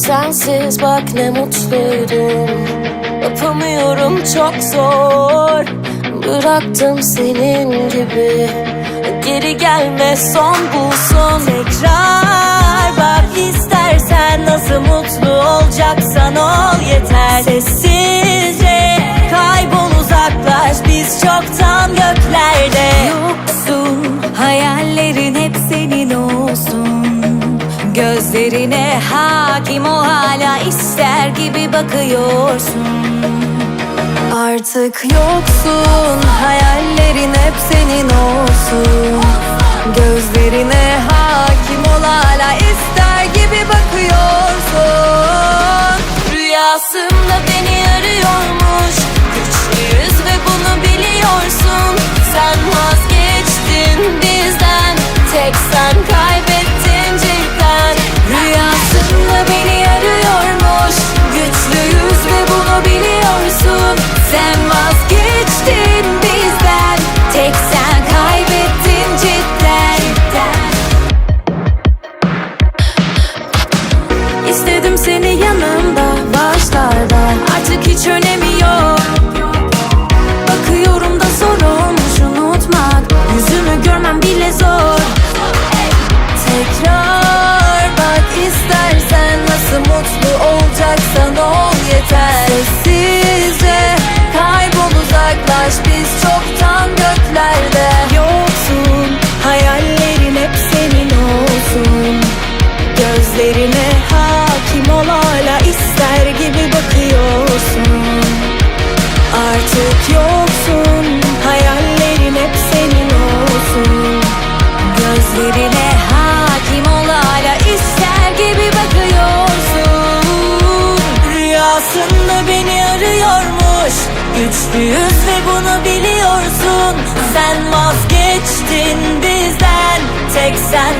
Sensiz bak ne mutluydum. Yapamıyorum çok zor. Bıraktım senin gibi. Geri gelme son bulsun Tekrar bak istersen Nasıl mutlu olacaksan ol yeter. Sessizce kaybol uzaklaş. Biz çoktan göklerde Gözlerine hakim o hala ister gibi bakıyorsun. Artık yoksun Güçlüyüz ve bunu biliyorsun. Sen vazgeçtin bizden. Tek sen